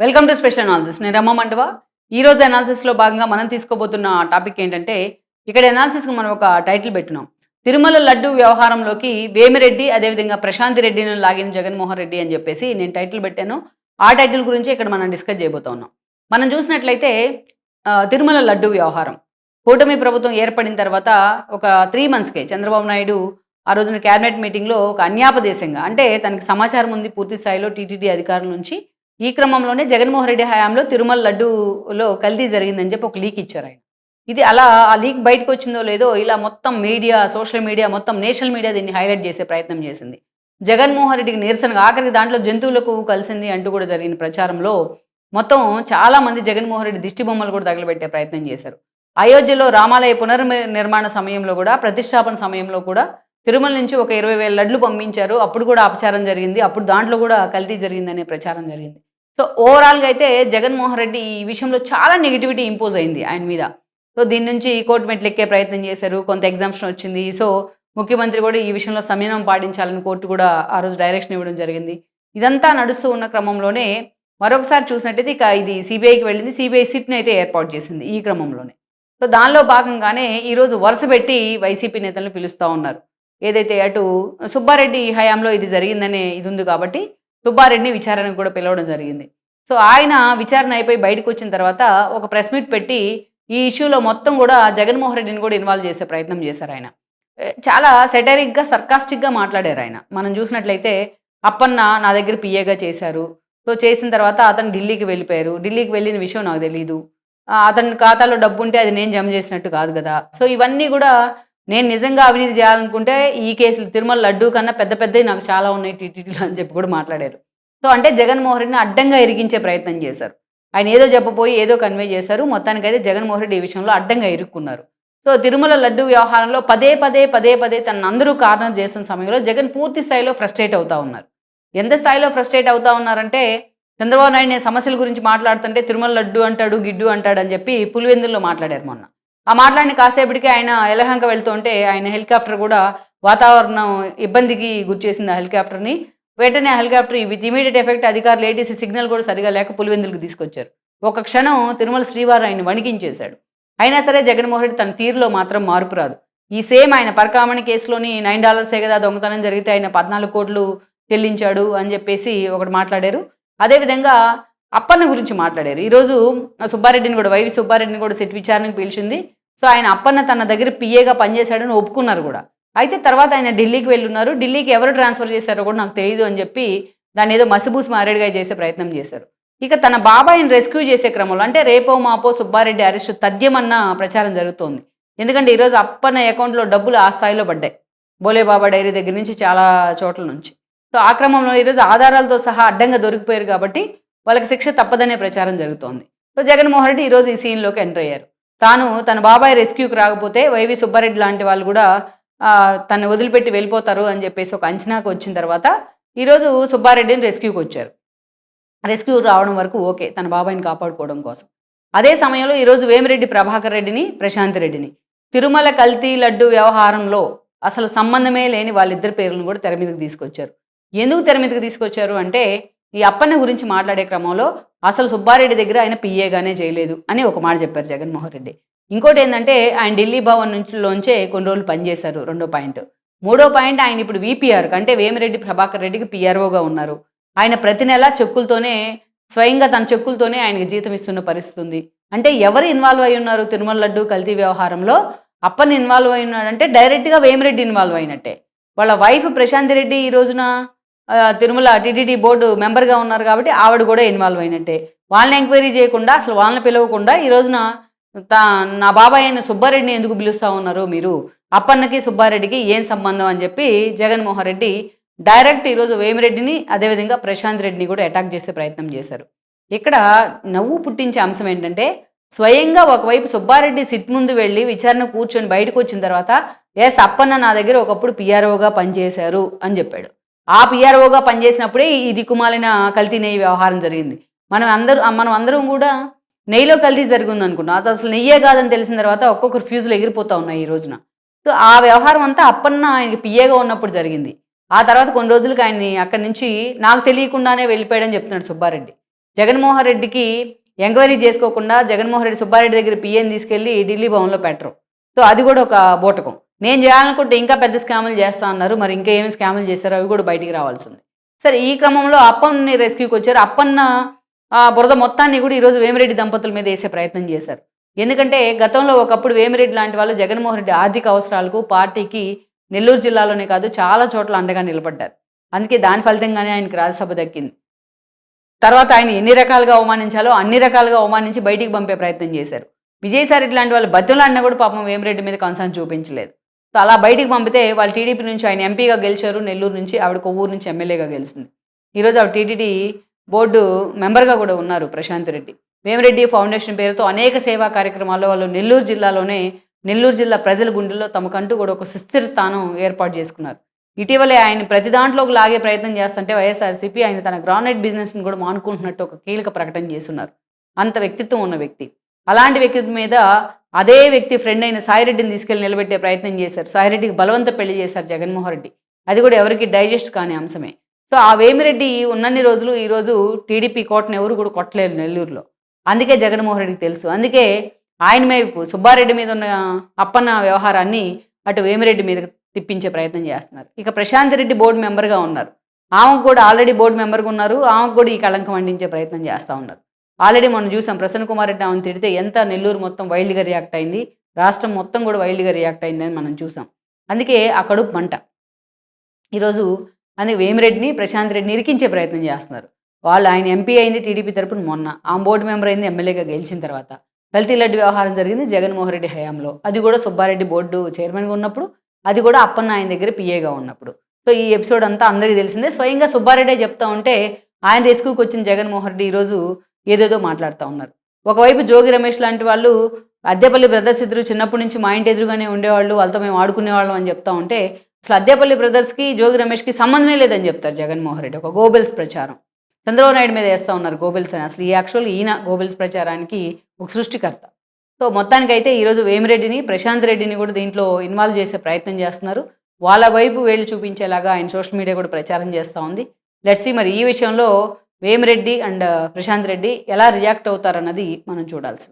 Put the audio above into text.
Welcome to special analysis నేను రమ్మ మంటవా ఈ రోజు భాగంగా మనం తీసుకోబోతున్న టాపిక్ ఏంటంటే ఇక్కడ అనాలిసిస్కి మనం ఒక టైటిల్ పెట్టినాం. తిరుమల లడ్డు వ్యవహారంలోకి వేమిరెడ్డి అదేవిధంగా ప్రశాంతి రెడ్డిని లాగిన జగన్మోహన్ రెడ్డి అని చెప్పేసి నేను టైటిల్ పెట్టాను. ఆ టైటిల్ గురించి ఇక్కడ మనం డిస్కస్ చేయబోతా ఉన్నాం మనం చూసినట్లయితే తిరుమల లడ్డు వ్యవహారం. కూటమి ప్రభుత్వం ఏర్పడిన తర్వాత ఒక త్రీ మంత్స్కే చంద్రబాబు నాయుడు ఆ రోజున క్యాబినెట్ మీటింగ్లో ఒక అన్యాపదేశంగా అంటే తనకి సమాచారం ఉంది పూర్తి స్థాయిలో టీటీడీ అధికారుల నుంచి ఈ క్రమంలోనే జగన్మోహన్ రెడ్డి హయాంలో తిరుమల లడ్డూలో కల్తీ జరిగిందని చెప్పి ఒక లీక్ ఇచ్చారు ఆయన. ఇది అలా ఆ లీక్ బయటకు వచ్చిందో లేదో ఇలా మొత్తం మీడియా సోషల్ మీడియా మొత్తం నేషనల్ మీడియా దీన్ని హైలైట్ చేసే ప్రయత్నం చేసింది. జగన్మోహన్ రెడ్డికి నిరసనగా ఆఖరికి దాంట్లో జంతువులకు కలిసింది అంటూ కూడా జరిగిన ప్రచారంలో మొత్తం చాలా మంది జగన్మోహన్ రెడ్డి దిష్టి బొమ్మలు కూడా తగలబెట్టే ప్రయత్నం చేశారు. అయోధ్యలో రామాలయ పునర్నిర్మాణ సమయంలో కూడా ప్రతిష్టాపన సమయంలో కూడా తిరుమల నుంచి ఒక ఇరవై వేల లడ్లు పంపించారు. అప్పుడు కూడా అపచారం జరిగింది. అప్పుడు దాంట్లో కూడా కల్తీ జరిగిందనే ప్రచారం జరిగింది. సో ఓవరాల్గా అయితే జగన్మోహన్ రెడ్డి ఈ విషయంలో చాలా నెగిటివిటీ ఇంపోజ్ అయింది ఆయన మీద. సో దీని నుంచి కోర్టు మెట్లు ఎక్కే ప్రయత్నం చేశారు కొంత ఎగ్జామ్షన్ వచ్చింది. సో ముఖ్యమంత్రి కూడా ఈ విషయంలో సంయమనం పాటించాలని కోర్టు కూడా ఆ రోజు డైరెక్షన్ ఇవ్వడం జరిగింది. ఇదంతా నడుస్తూ ఉన్న క్రమంలోనే మరొకసారి చూసినట్టయితే ఇక ఇది సిబిఐకి వెళ్ళింది. సిబిఐ సిట్ని అయితే ఏర్పాటు చేసింది ఈ క్రమంలోనే. సో దానిలో భాగంగానే ఈరోజు వరుస పెట్టి వైసీపీ నేతలను పిలుస్తూ ఉన్నారు. ఏదైతే అటు సుబ్బారెడ్డి హయాంలో ఇది జరిగిందనే ఇది ఉంది కాబట్టి సుబ్బారెడ్డిని విచారణకు కూడా పిలవడం జరిగింది. సో ఆయన విచారణ అయిపోయి బయటకు వచ్చిన తర్వాత ఒక ప్రెస్ మీట్ పెట్టి ఈ ఇష్యూలో మొత్తం కూడా జగన్మోహన్ రెడ్డిని కూడా ఇన్వాల్వ్ చేసే ప్రయత్నం చేశారు ఆయన. చాలా సెటరిక్గా సర్కాస్టిక్గా మాట్లాడారు ఆయన. మనం చూసినట్లయితే అప్పన్న నా దగ్గర పిఏగా చేశారు. సో చేసిన తర్వాత అతను ఢిల్లీకి వెళ్ళిపోయారు. ఢిల్లీకి వెళ్ళిన విషయం నాకు తెలియదు అతని ఖాతాలో డబ్బు ఉంటే అది నేను జమ చేసినట్టు కాదు కదా. సో ఇవన్నీ కూడా నేను నిజంగా అవినీతి చేయాలనుకుంటే ఈ కేసులు తిరుమల లడ్డూ కన్నా పెద్ద పెద్దవి నాకు చాలా ఉన్నాయి టీటీడీలో అని చెప్పి కూడా మాట్లాడారు. సో అంటే జగన్మోహన్ రెడ్డిని అడ్డంగా ఇరిగించే ప్రయత్నం చేశారు. ఆయన ఏదో చెప్పబోయి ఏదో కన్వే చేశారు. మొత్తానికైతే జగన్మోహన్ రెడ్డి ఈ విషయంలో అడ్డంగా ఇరుక్కున్నారు. సో తిరుమల లడ్డు వ్యవహారంలో పదే పదే పదే పదే తన అందరూ కార్నర్ చేస్తున్న సమయంలో జగన్ పూర్తి స్థాయిలో ఫ్రస్ట్రేట్ అవుతా ఉన్నారు. ఎంత స్థాయిలో ఫ్రస్ట్రేట్ అవుతా ఉన్నారంటే చంద్రబాబు నాయుడు నేను సమస్యల గురించి మాట్లాడుతుంటే తిరుమల లడ్డు అంటాడు గిడ్డు అంటాడు అని చెప్పి పులివెందుల్లో మాట్లాడారు మొన్న. ఆ మాట్లాడిన కాసేపటికి ఆయన ఎలహంక వెళ్తుంటే ఆయన హెలికాప్టర్ కూడా వాతావరణం ఇబ్బందికి గురిచేసింది ఆ హెలికాప్టర్ని. వెంటనే ఆ హెలికాప్టర్ విత్ ఇమీడియట్ ఎఫెక్ట్ అధికారులు ఏటీసీ సిగ్నల్ కూడా సరిగా లేక పులివెందులకు తీసుకొచ్చారు. ఒక క్షణం తిరుమల శ్రీవారు ఆయన వణికించేశాడు. అయినా సరే జగన్మోహన్ రెడ్డి తన తీరులో మాత్రం మార్పు రాదు. ఈ సేమ్ ఆయన పరకామణి కేసులోని నైన్ డాలర్సే కదా దొంగతనం జరిగితే ఆయన పద్నాలుగు కోట్లు చెల్లించాడు అని చెప్పేసి ఒకటి మాట్లాడారు. అదేవిధంగా అప్పన్న గురించి మాట్లాడారు. ఈరోజు సుబ్బారెడ్డిని కూడా వైవి సుబ్బారెడ్డిని కూడా సిట్ విచారణకు పిలిచింది. సో ఆయన అప్పన్న తన దగ్గర పిఏగా పనిచేశాడని ఒప్పుకున్నారు కూడా. అయితే తర్వాత ఆయన ఢిల్లీకి వెళ్ళున్నారు. ఢిల్లీకి ఎవరు ట్రాన్స్ఫర్ చేశారో కూడా నాకు తెలియదు అని చెప్పి దాన్ని ఏదో మసిబూస్ మారేడుగా చేసే ప్రయత్నం చేశారు. ఇక తన బాబాయిని రెస్క్యూ చేసే క్రమంలో అంటే రేపో మాపో సుబ్బారెడ్డి అరెస్ట్ తథ్యమన్న ప్రచారం జరుగుతోంది. ఎందుకంటే ఈరోజు అప్పన్న అకౌంట్లో డబ్బులు ఆ స్థాయిలో పడ్డాయి. బోలే బాబా డైరీ దగ్గర నుంచి చాలా చోట్ల నుంచి. సో ఆ క్రమంలో ఈరోజు ఆధారాలతో సహా అడ్డంగా దొరికిపోయారు కాబట్టి వాళ్ళకి శిక్ష తప్పదనే ప్రచారం జరుగుతోంది. సో జగన్మోహన్ రెడ్డి ఈరోజు ఈ సీన్లోకి ఎంటర్ అయ్యారు. తాను తన బాబాయ్ రెస్క్యూకి రాకపోతే వైవి సుబ్బారెడ్డి లాంటి వాళ్ళు కూడా తను వదిలిపెట్టి వెళ్ళిపోతారు అని చెప్పేసి ఒక అంచనాకు వచ్చిన తర్వాత ఈరోజు సుబ్బారెడ్డిని రెస్క్యూకి వచ్చారు. రెస్క్యూ రావడం వరకు ఓకే తన బాబాయిని కాపాడుకోవడం కోసం. అదే సమయంలో ఈరోజు వేమిరెడ్డి ప్రభాకర్ రెడ్డిని ప్రశాంత్ రెడ్డిని. తిరుమల కల్తీ లడ్డు వ్యవహారంలో అసలు సంబంధమే లేని వాళ్ళిద్దరి పేర్లను కూడా తెర మీదకి తీసుకొచ్చారు. ఎందుకు తెర మీదకి తీసుకొచ్చారు అంటే ఈ అప్పన్న గురించి మాట్లాడే క్రమంలో అసలు సుబ్బారెడ్డి దగ్గర ఆయన పిఏగానే చేయలేదు అని ఒక మాట చెప్పారు జగన్మోహన్ రెడ్డి. ఇంకోటి ఏంటంటే ఆయన ఢిల్లీ భవన్ నుంచిలోంచే కొన్ని రోజులు పనిచేశారు రెండో పాయింట్. మూడో పాయింట్ ఆయన ఇప్పుడు వీపీఆర్ అంటే వేమిరెడ్డి ప్రభాకర్ రెడ్డికి పిఆర్ఓగా ఉన్నారు. ఆయన ప్రతి నెల చెక్కులతోనే స్వయంగా తన చెక్కులతోనే ఆయనకి జీతం ఇస్తున్న పరిస్థితి ఉంది. అంటే ఎవరు ఇన్వాల్వ్ అయి ఉన్నారు తిరుమల లడ్డు కల్తీ వ్యవహారంలో? అప్పని ఇన్వాల్వ్ అయి ఉన్నాడంటే డైరెక్ట్గా వేమిరెడ్డి ఇన్వాల్వ్ అయినట్టే. వాళ్ళ వైఫ్ ప్రశాంత్ రెడ్డి ఈ రోజున తిరుమల టీటీడీ బోర్డు మెంబర్గా ఉన్నారు కాబట్టి ఆవిడ కూడా ఇన్వాల్వ్ అయినట్టే. వాళ్ళని ఎంక్వైరీ చేయకుండా అసలు వాళ్ళని పిలవకుండా ఈ రోజున తా నా బాబాయ్ అయిన సుబ్బారెడ్డిని ఎందుకు పిలుస్తా ఉన్నారు మీరు? అప్పన్నకి సుబ్బారెడ్డికి ఏం సంబంధం అని చెప్పి జగన్మోహన్ రెడ్డి డైరెక్ట్ ఈరోజు వేమిరెడ్డిని అదేవిధంగా ప్రశాంత్ రెడ్డిని కూడా అటాక్ చేసే ప్రయత్నం చేశారు. ఇక్కడ నవ్వు పుట్టించే అంశం ఏంటంటే స్వయంగా ఒకవైపు సుబ్బారెడ్డి సిట్ ముందు వెళ్ళి విచారణ కూర్చొని బయటకు వచ్చిన తర్వాత ఎస్ అప్పన్న నా దగ్గర ఒకప్పుడు పిఆర్ఓగా పనిచేశారు అని చెప్పాడు. ఆ పిఆర్ఓగా పనిచేసినప్పుడే ఈ దిక్కుమాలిన కల్తీ నెయ్యి వ్యవహారం జరిగింది. మనం అందరూ మనం అందరం కూడా నెయ్యిలో కల్తీ జరిగింది అనుకున్నాం అది అసలు నెయ్యే కాదని తెలిసిన తర్వాత ఒక్కొక్కరు ఫ్యూజులు ఎగిరిపోతా ఉన్నాయి ఈ రోజున. సో ఆ వ్యవహారం అంతా అప్పన్న ఆయనకి పిఏగా ఉన్నప్పుడు జరిగింది. ఆ తర్వాత కొన్ని రోజులకి ఆయన్ని అక్కడి నుంచి నాకు తెలియకుండానే వెళ్ళిపోయాడని చెప్తున్నాడు సుబ్బారెడ్డి. జగన్మోహన్ రెడ్డికి ఎంక్వైరీ చేసుకోకుండా జగన్మోహన్ రెడ్డి సుబ్బారెడ్డి దగ్గర పిఏని తీసుకెళ్ళి ఢిల్లీ భవన్లో పెట్టరు. సో అది కూడా ఒక బూటకం. నేను చేయాలనుకుంటే ఇంకా పెద్ద స్కాములు చేస్తా అన్నారు. మరి ఇంకా ఏమి స్కాములు చేశారో అవి కూడా బయటికి రావాల్సి ఉంది సరే ఈ క్రమంలో అప్పన్ని రెస్క్యూకి వచ్చారు. అప్పన్న ఆ, బురద మొత్తాన్ని కూడా ఈరోజు వేమిరెడ్డి దంపతుల మీద వేసే ప్రయత్నం చేశారు. ఎందుకంటే గతంలో ఒకప్పుడు వేమిరెడ్డి లాంటి వాళ్ళు జగన్మోహన్ రెడ్డి ఆర్థిక అవసరాలకు పార్టీకి నెల్లూరు జిల్లాలోనే కాదు చాలా చోట్ల అండగా నిలబడ్డారు. అందుకే దాని ఫలితంగానే ఆయనకి రాజ్యసభ దక్కింది. తర్వాత ఆయన ఎన్ని రకాలుగా అవమానించాలో అన్ని రకాలుగా అవమానించి బయటికి పంపే ప్రయత్నం చేశారు. విజయసాయి రెడ్డి లాంటి వాళ్ళు బతులాడినా కూడా పాపం వేమిరెడ్డి మీద కన్సర్న్ చూపించలేదు. సో అలా బయటికి పంపితే వాళ్ళు టీడీపీ నుంచి ఆయన ఎంపీగా గెలిచారు నెల్లూరు నుంచి ఆవిడ కొవ్వూరు నుంచి ఎమ్మెల్యేగా గెలిచింది. ఈరోజు ఆవిడ టీటీడీ బోర్డు మెంబర్గా కూడా ఉన్నారు ప్రశాంత్ రెడ్డి. వేమిరెడ్డి ఫౌండేషన్ పేరుతో అనేక సేవా కార్యక్రమాల్లో వాళ్ళు నెల్లూరు జిల్లాలోనే నెల్లూరు జిల్లా ప్రజల గుండెల్లో తమకంటూ కూడా ఒక సుస్థిర స్థానం ఏర్పాటు చేసుకున్నారు. ఇటీవలే ఆయన ప్రతి దాంట్లోకి లాగే ప్రయత్నం చేస్తుంటే వైఎస్ఆర్సీపీ ఆయన తన గ్రానైట్ బిజినెస్ని కూడా మానుకుంటున్నట్టు ఒక కీలక ప్రకటన చేస్తున్నారు. అంత వ్యక్తిత్వం ఉన్న వ్యక్తి. అలాంటి వ్యక్తి మీద అదే వ్యక్తి ఫ్రెండ్ అయిన సాయిరెడ్డిని తీసుకెళ్ళి నిలబెట్టే ప్రయత్నం చేశారు. సాయిరెడ్డికి బలవంత పెళ్ళి చేశారు జగన్మోహన్ రెడ్డి. అది కూడా ఎవరికి డైజెస్ట్ కాని అంశమే. సో ఆ వేమిరెడ్డి ఉన్నన్ని రోజులు ఈరోజు టీడీపీ కోటను ఎవరు కూడా కొట్టలేరు నెల్లూరులో. అందుకే జగన్మోహన్ రెడ్డికి తెలుసు. అందుకే ఆయన వైపు సుబ్బారెడ్డి మీద ఉన్న అప్పన్న వ్యవహారాన్ని అటు వేమిరెడ్డి మీద తిప్పించే ప్రయత్నం చేస్తున్నారు. ఇక ప్రశాంత్ రెడ్డి బోర్డు మెంబర్గా ఉన్నారు. ఆమెకు కూడా ఆల్రెడీ బోర్డు మెంబర్గా ఉన్నారు. ఆమెకు కూడా ఈ కళంకం అందించే ప్రయత్నం చేస్తూ ఉన్నారు. ఆల్రెడీ మనం చూసాం ప్రసన్న కుమార్ రెడ్డి ఆమెను తిడితే ఎంత నెల్లూరు మొత్తం వైల్డ్గా రియాక్ట్ అయింది రాష్ట్రం మొత్తం కూడా వైల్డ్గా రియాక్ట్ అయింది అని మనం చూసాం. అందుకే ఆ కడుపు మంట. ఈరోజు అందుకే వేమిరెడ్డిని ప్రశాంత్ రెడ్డిని ఇరికించే ప్రయత్నం చేస్తున్నారు. వాళ్ళు ఆయన ఎంపీ అయింది టీడీపీ తరపున మొన్న. ఆ బోర్డు మెంబర్ అయింది ఎమ్మెల్యేగా గెలిచిన తర్వాత. కల్తీ లడ్డు వ్యవహారం జరిగింది జగన్మోహన్ రెడ్డి హయాంలో. అది కూడా సుబ్బారెడ్డి బోర్డు చైర్మన్గా ఉన్నప్పుడు అది కూడా అప్పన్న ఆయన దగ్గర పిఏగా ఉన్నప్పుడు. సో ఈ ఎపిసోడ్ అంతా అందరికీ తెలిసిందే. స్వయంగా సుబ్బారెడ్డే చెప్తా ఉంటే ఆయన రెస్క్యూకి వచ్చిన జగన్మోహన్ రెడ్డి ఈరోజు ఏదేదో మాట్లాడుతూ ఉన్నారు. ఒకవైపు జోగి రమేష్ లాంటి వాళ్ళు అద్దెపల్లి బ్రదర్స్ ఇద్దరు చిన్నప్పటి నుంచి మా ఇంటి ఎదురుగానే ఉండేవాళ్ళు వాళ్ళతో మేము ఆడుకునేవాళ్ళం అని చెప్తా ఉంటే అసలు అద్దెపల్లి బ్రదర్స్కి జోగి రమేష్కి సంబంధమే లేదని చెప్తారు జగన్మోహన్ రెడ్డి. ఒక గోబెల్స్ ప్రచారం. చంద్రబాబు నాయుడు మీద వేస్తూ ఉన్నారు గోబెల్స్ అని. అసలు ఈ యాక్చువల్ ఈయన గోబెల్స్ ప్రచారానికి ఒక సృష్టికర్త. సో మొత్తానికైతే ఈరోజు వేమిరెడ్డిని ప్రశాంత్ రెడ్డిని కూడా దీంట్లో ఇన్వాల్వ్ చేసే ప్రయత్నం చేస్తున్నారు. వాళ్ళ వైపు వేళ్ళు చూపించేలాగా ఆయన సోషల్ మీడియా కూడా ప్రచారం చేస్తూ ఉంది. లెట్సీ మరి ఈ విషయంలో వేమిరెడ్డి అండ్ ప్రశాంత్ రెడ్డి ఎలా రియాక్ట్ అవుతారన్నది మనం చూడాల్సి